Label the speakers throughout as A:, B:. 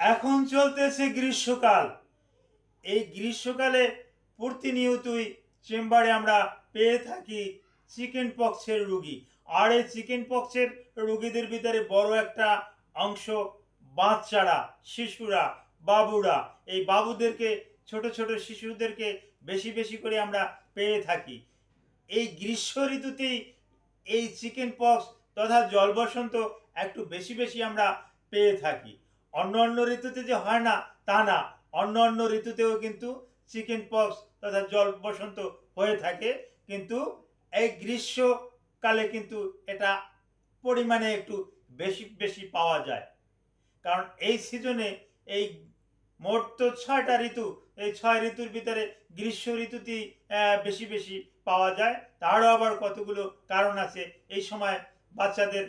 A: এখন চলতেছে গ্রীষ্মকাল। এই গ্রীষ্মকালে প্রতিনিয়তই চেম্বারে আমরা পেয়ে থাকি চিকেন পক্সের রুগী। আর এই চিকেন পক্সের রুগীদের ভিতরে বড় একটা অংশ বাচ্চারা, শিশুরা, বাবুরা। এই বাবুদেরকে, ছোট ছোট শিশুদেরকে বেশি বেশি করে আমরা পেয়ে থাকি। এই গ্রীষ্ম ঋতুতেই এই চিকেন পক্স তথা জল বসন্ত একটু বেশি বেশি আমরা পেয়ে থাকি। অন্য অন্য ঋতুতে যে হয় না, তা না। অন্য অন্য ঋতুতেও কিন্তু চিকেন পক্স তথা জল বসন্ত হয়ে থাকে। কিন্তু এই গ্রীষ্মকালে কিন্তু এটা পরিমাণে একটু বেশি বেশি পাওয়া যায়। কারণ এই সিজনে এই মোট তো ছয়টা ঋতু, এই ছয় ঋতুর ভিতরে গ্রীষ্ম ঋতুতেই বেশি বেশি পাওয়া যায়। তারও আবার কতগুলো কারণ আছে। এই সময় বাচ্চাদের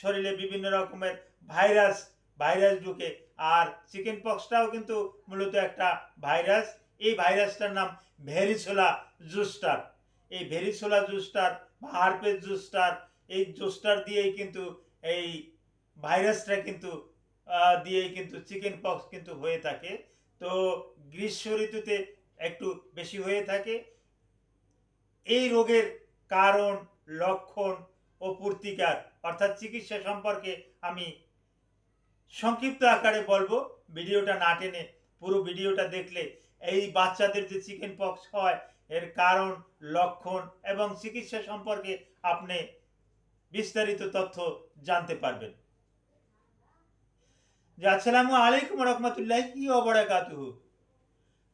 A: শরীরে বিভিন্ন রকমের ভাইরাস ভাইরাস ঢুকে। আর চিকেন পক্সটাও কিন্তু মূলত একটা ভাইরাস এই ভাইরাসটার নাম ভেরিসোলা জুস্টার এই ভেরিসোলা জুস্টার বা হারপেস জুস্টার এই জুস্টার দিয়েই কিন্তু, এই ভাইরাসটা কিন্তু দিয়েই কিন্তু চিকেন পক্স কিন্তু হয়ে থাকে। তো গ্রীষ্ম ঋতুতে একটু বেশি হয়ে থাকে। এই রোগের কারণ, লক্ষণ ও প্রতিকার, অর্থাৎ চিকিৎসা সম্পর্কে আমি সংক্ষিপ্ত আকারে বলব, ভিডিওটা না টেনে পুরো ভিডিওটা দেখলে এই বাচ্চাদের যে চিকেন পক্স হয়, এর কারণ, লক্ষণ এবং চিকিৎসা সম্পর্কে আপনি বিস্তারিত তথ্য জানতে পারবেন। আসসালামু আলাইকুম রহমতুল্লাহ কি অবরাকাতুহু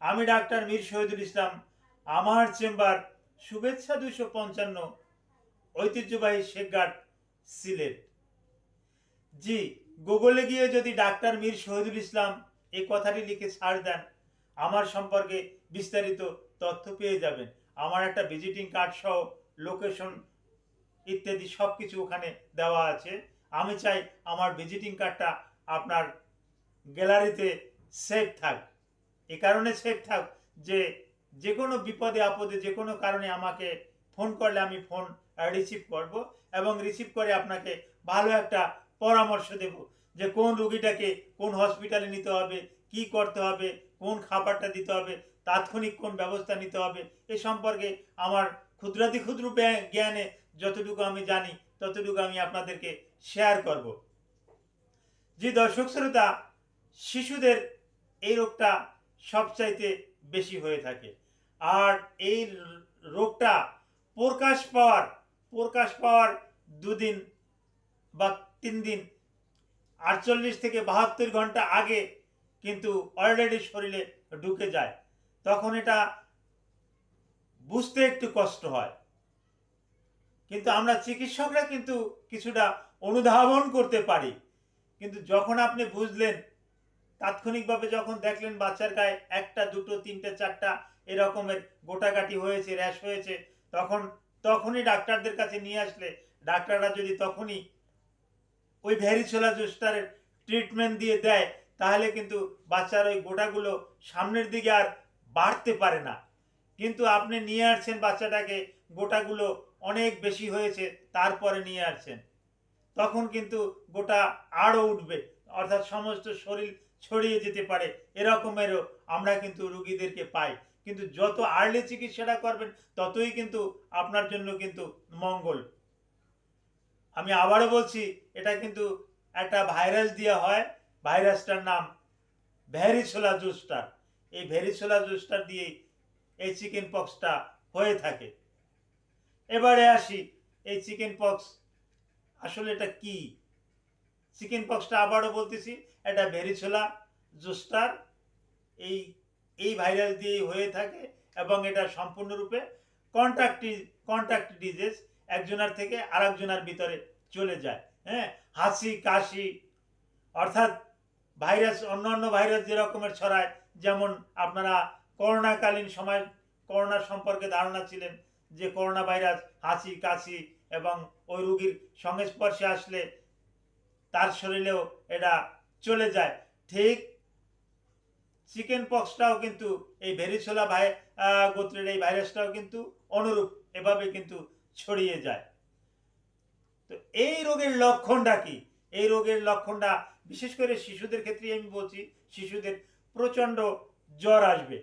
A: আমি ডাক্তার মীর শহীদুল ইসলাম। আমার চেম্বার শুভেচ্ছা দুশো পঞ্চান্ন ঐতিহ্যবাহী শেখঘাট সিলেট। জি গুগলে গিয়ে যদি ডাক্তার মীর শহীদুল ইসলাম এই কথাটি লিখে ছাড় দেন, আমার সম্পর্কে বিস্তারিত তথ্য পেয়ে যাবেন। আমার একটা ভিজিটিং কার্ড সহ লোকেশন ইত্যাদি সব কিছু ওখানে দেওয়া আছে। আমি চাই আমার ভিজিটিং কার্ডটা আপনার গ্যালারিতে সেভ থাক। এ কারণে সেভ থাক যে যে কোনো বিপদে, আপদে যে কোনো কারণে আমাকে ফোন করলে আমি ফোন রিসিভ করব এবং রিসিভ করে আপনাকে ভালো একটা পরামর্শ দেব যে কোন রুগীটাকে কোন হসপিটালে নিতে হবে, কি করতে হবে, কোন খাবারটা দিতে হবে, তাৎক্ষণিক কোন ব্যবস্থা নিতে হবে, এ সম্পর্কে আমার ক্ষুদ্রাতি ক্ষুদ্র জ্ঞানে যতটুকু আমি জানি, ততটুকু আমি আপনাদেরকে শেয়ার করব। যে দর্শক শ্রোতা, শিশুদের এই রোগটা সবচাইতে বেশি হয়ে থাকে। আর এই রোগটা প্রকাশ পাওয়ার প্রকাশ পাওয়ার দুদিন বা তিন দিন। আটচল্লিশ থেকে বাহাত্তর ঘণ্টা আগে কিন্তু অলরেডি শরীরে ঢুকে যায়। তখন এটা বুঝতে একটু কষ্ট হয়। কিন্তু আমরা চিকিৎসকরা কিন্তু কিছুটা অনুধাবন করতে পারি। কিন্তু যখন আপনি বুঝলেন, তাৎক্ষণিকভাবে যখন দেখলেন বাচ্চার গায়ে একটা, দুটো, তিনটে, চারটা এরকমের গোটাকাটি হয়েছে র্যাশ হয়েছে, তখন, তখনই ডাক্তারদের কাছে নিয়ে আসলে, ডাক্তাররা যদি তখনই ওই ভ্যারিসোলা জুস্টারের ট্রিটমেন্ট দিয়ে দেয়, তাহলে কিন্তু বাচ্চার ওই গোটাগুলো সামনের দিকে আর বাড়তে পারে না। কিন্তু আপনি নিয়ে আসছেন বাচ্চাটাকে, গোটাগুলো অনেক বেশি হয়েছে, তারপরে নিয়ে আসছেন। তখন কিন্তু গোটা আরও উঠবে, অর্থাৎ সমস্ত শরীর ছড়িয়ে যেতে পারে, এরকমেরও আমরা কিন্তু রুগীদেরকে পাই। কিন্তু যত আর্লি চিকিৎসাটা করবেন, ততই কিন্তু আপনার জন্য কিন্তু মঙ্গল। আমি আবারও বলছি, এটা কিন্তু একটা ভাইরাস দিয়ে হয়, ভাইরাসটার নাম ভ্যারিসোলা জুস্টার। এই ভ্যারিসোলা জুস্টার দিয়েই এই চিকেন পক্সটা হয়ে থাকে। এবারে আসি, এই চিকেন পক্স আসলে এটা কি? চিকেন পক্সটা আবারও বলতেছি, এটা ভেরিছোলা জুস্টার। এই এই ভাইরাস দিয়েই হয়ে থাকে এবং এটা সম্পূর্ণরূপে কন্ট্যাক্ট কন্ট্রাক্ট ডিজিজ, একজনের থেকে আরেকজনের ভিতরে চলে যায় হ্যাঁ? হাসি, কাশি, অর্থাৎ ভাইরাস অন্য অন্য ভাইরাস যে রকমের ছড়ায়, যেমন আপনারা করোনাকালীন সময় করোনা সম্পর্কে ধারণা ছিলেন যে করোনা ভাইরাস হাসি, কাশি এবং ওই রুগীর সংস্পর্শে আসলে তার শরীরেও এটা চলে যায়। ঠিক চিকেন পক্সটাও কিন্তু এই ভেরিসোলা ভাই গোত্রের এই ভাইরাসটাও কিন্তু অনুরূপ, এভাবে কিন্তু ছড়িয়ে যায়। এই রোগের লক্ষণটা কি? এই রোগের লক্ষণটা, বিশেষ করে শিশুদের ক্ষেত্রে আমি বলছি, শিশুদের প্রচণ্ড জ্বর আসবে।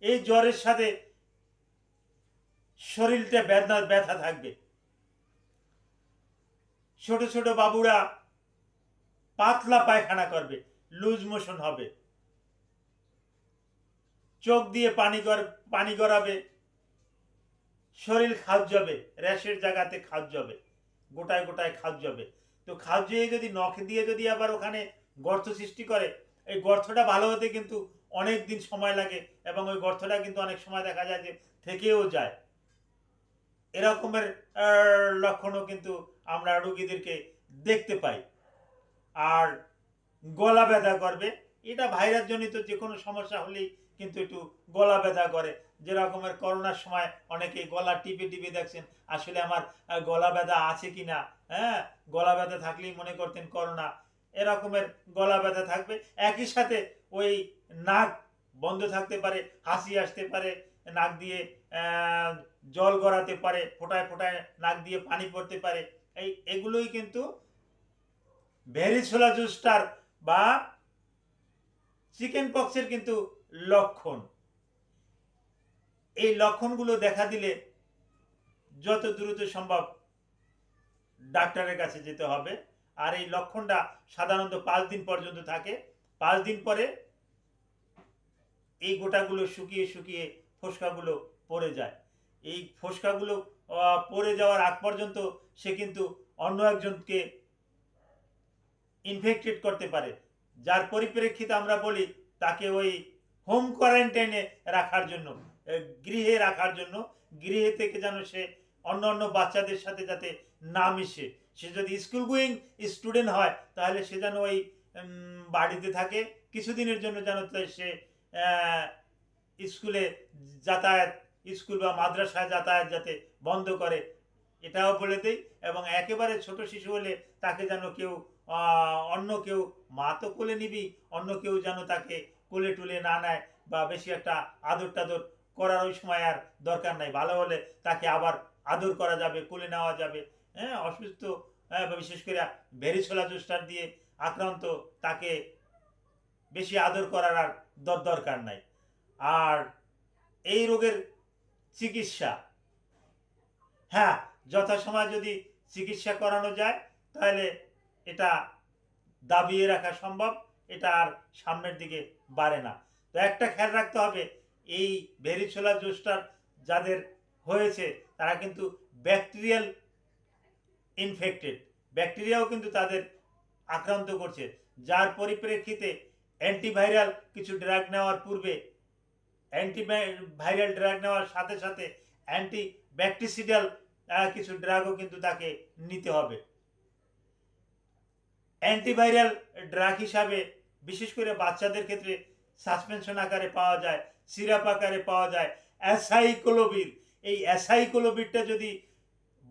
A: এই জ্বরের সাথে শরীরটা ব্যথা ব্যথা থাকবে। ছোট ছোট বাবুরা পাতলা পায়খানা করবে, লুজ মোশন হবে। চোখ দিয়ে পানি গর পানি গড়াবে। শরীর খাদ যাবে র্যাশের জায়গাতে খাদ যাবে গোটায় গোটায় খাদ যাবে তো খাদ জয়ে যদি নখ দিয়ে যদি আবার ওখানে গর্ত সৃষ্টি করে, এই গর্তটা ভালো হতে কিন্তু অনেক দিন সময় লাগে এবং ওই গর্তটা কিন্তু অনেক সময় দেখা যায় যে থেকেও যায়। এরকমের লক্ষণও কিন্তু আমরা রুগীদেরকে দেখতে পাই। আর গলা ব্যথা করবে, এটা ভাইরাস জনিত যে কোনো সমস্যা হলেই কিন্তু একটু গলা ব্যথা করে। যে রকমের করোনার সময় অনেকে গলা টিপে টিপে দেখছেন, আসলে আমার গলা ব্যথা আছে কি না হ্যাঁ? গলা ব্যথা থাকলেই মনে করতেন করোনা। এরকমের গলা ব্যথা থাকবে। একই সাথে ওই নাক বন্ধ থাকতে পারে, হাসি আসতে পারে, নাক দিয়ে জল গড়াতে পারে, ফোটায় ফোটায় নাক দিয়ে পানি পড়তে পারে। এই, এগুলোই কিন্তু ভেরিসোলা জুস্টার বা চিকেন পক্সের কিন্তু লক্ষণ। এই লক্ষণগুলো দেখা দিলে যত দ্রুত সম্ভব ডাক্তারের কাছে যেতে হবে। আর এই লক্ষণটা সাধারণত পাঁচ দিন পর্যন্ত থাকে। পাঁচ দিন পরে এই গোটাগুলো শুকিয়ে শুকিয়ে ফোসকাগুলো পড়ে যায়। এই ফোসকাগুলো পড়ে যাওয়ার আগ পর্যন্ত সে কিন্তু অন্য একজনকে ইনফেক্টেড করতে পারে। যার পরিপ্রেক্ষিতে আমরা বলি, তাকে ওই হোম কোয়ারেন্টাইনে রাখার জন্য। গৃহে রাখার জন্য। গৃহে থেকে যেন সে অন্য অন্য বাচ্চাদের সাথে যাতে না মিশে। সে যদি স্কুল গোয়িং স্টুডেন্ট হয়, তাহলে সে যেন ওই বাড়িতে থাকে। কিছুদিনের জন্য যেন সে স্কুলে যাতায়াত স্কুল বা মাদ্রাসায় যাতায়াত যাতে বন্ধ করে, এটাও বলে দেই। এবং একেবারে ছোট শিশু হলে তাকে যেন কেউ অন্য কেউ, মা তো কোলে নিবি, অন্য কেউ যেন তাকে কোলে টুলে না নেয় বা বেশি একটা আদর টাদর করার ওই সময় আর দরকার নাই। ভালো হলে তাকে আবার আদর করা যাবে কোলে নেওয়া যাবে। হ্যাঁ অসুস্থ হ্যাঁ, বিশেষ করে ভেরিছোলা জুস্টার দিয়ে আক্রান্ত তাকে বেশি আদর করার আর দর দরকার নাই। আর এই রোগের চিকিৎসা হ্যাঁ যথাসময় যদি চিকিৎসা করানো যায় তাহলে এটা দাবিয়ে রাখা সম্ভব এটা আর সামনের দিকে বাড়ে না। তো একটা খেয়াল রাখতে হবে এই ভেরিছোলা জোস্টার যাদের হয়েছে, তারা কিন্তু ব্যাকটেরিয়াল ইনফেক্টেড। ব্যাকটেরিয়াও কিন্তু তাদের আক্রান্ত করছে। যার পরিপ্রেক্ষিতে অ্যান্টিভাইরাল কিছু ড্রাগ নেওয়ার পূর্বে অ্যান্টি ভাইরাল ড্রাগ নেওয়ার সাথে সাথে অ্যান্টি ব্যাকটেরিয়াল কিছু ড্রাগও কিন্তু তাকে নিতে হবে। অ্যান্টিভাইরাল ড্রাগ হিসাবে, বিশেষ করে বাচ্চাদের ক্ষেত্রে সাসপেনশন আকারে পাওয়া যায়। সিরাপ আকারে পাওয়া যায়। অ্যাসাইকোলোবির এই অ্যাসাইকোলোবিরটা যদি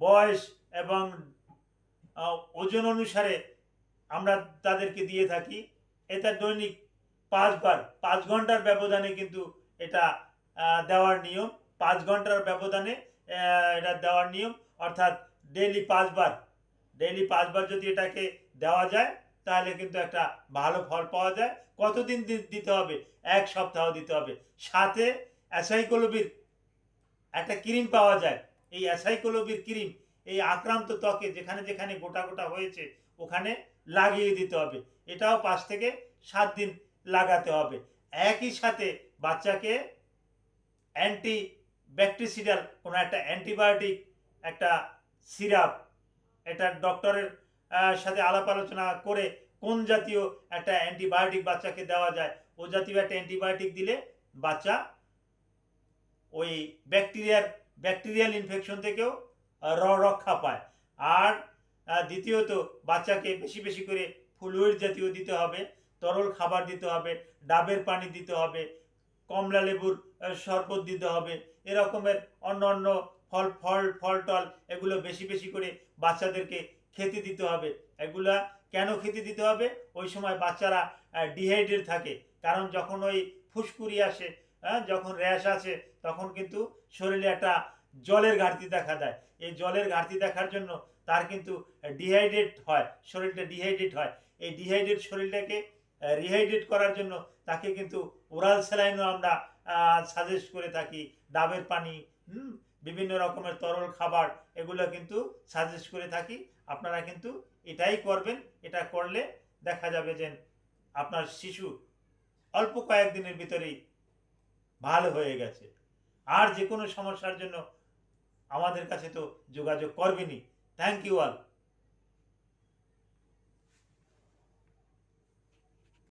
A: বয়স এবং ওজন অনুসারে আমরা তাদেরকে দিয়ে থাকি, এটা দৈনিক পাঁচবার, পাঁচ ঘণ্টার ব্যবধানে কিন্তু এটা দেওয়ার নিয়ম। পাঁচ ঘণ্টার ব্যবধানে এটা দেওয়ার নিয়ম। অর্থাৎ ডেইলি পাঁচবার। ডেইলি পাঁচবার যদি এটাকে দেওয়া যায় তাহলে কিন্তু একটা ভালো ফল পাওয়া যায়। কতদিন দিতে হবে? এক সপ্তাহ দিতে হবে। সাথে অ্যাসাইকোলোবির একটা ক্রিম পাওয়া যায়। এই অ্যাসাইকোলোবির ক্রিম, এই আক্রান্ত ত্বকে যেখানে যেখানে গোটা গোটা হয়েছে, ওখানে লাগিয়ে দিতে হবে। এটাও পাঁচ থেকে সাত দিন লাগাতে হবে। একই সাথে বাচ্চাকে অ্যান্টি ব্যাকটেরিয়াল কোনো একটা অ্যান্টিবায়োটিক, একটা সিরাপ, এটা ডক্টরের সাথে আলাপ আলোচনা করে কোন জাতীয় একটা অ্যান্টিবায়োটিক বাচ্চাকে দেওয়া যায়। ও জাতীয় একটা অ্যান্টিবায়োটিক দিলে বাচ্চা ওই ব্যাকটেরিয়ার, ব্যাকটেরিয়াল ইনফেকশন থেকেও রক্ষা পায়। আর দ্বিতীয়ত বাচ্চাকে বেশি বেশি করে ফ্লুইড জাতীয় দিতে হবে, তরল খাবার দিতে হবে, ডাবের পানি দিতে হবে, কমলা লেবুর শরবত দিতে হবে, এরকমের অন্য অন্য ফল ফল ফল, টল এগুলো বেশি বেশি করে বাচ্চাদেরকে খেতে দিতে হবে। এগুলা কেন খেতে দিতে হবে? ওই সময় বাচ্চারা ডিহাইড্রেট থাকে। কারণ যখন ওই ফুসকুড়ি আসে হ্যাঁ যখন র্যাশ আসে, তখন কিন্তু শরীরে একটা জলের ঘাটতি দেখা দেয়। এই জলের ঘাটতি দেখার জন্য তার কিন্তু ডিহাইড্রেট হয়, শরীরটা ডিহাইড্রেট হয়। এই ডিহাইড্রেট শরীরটাকে রিহাইড্রেট করার জন্য তাকে কিন্তু ওরাল স্যালাইনও আমরা সাজেস্ট করে থাকি। ডাবের পানি বিভিন্ন রকমের তরল খাবার, এগুলো কিন্তু সাজেস্ট করে থাকি। আপনারা কিন্তু এটাই করবেন, এটা করলে দেখা যাবে যে আপনার শিশু অল্প কয়েকদিনের ভিতরেই ভালো হয়ে গেছে। আর যে কোনো সমস্যার জন্য আমাদের কাছে তো যোগাযোগ করবেনই। Thank you all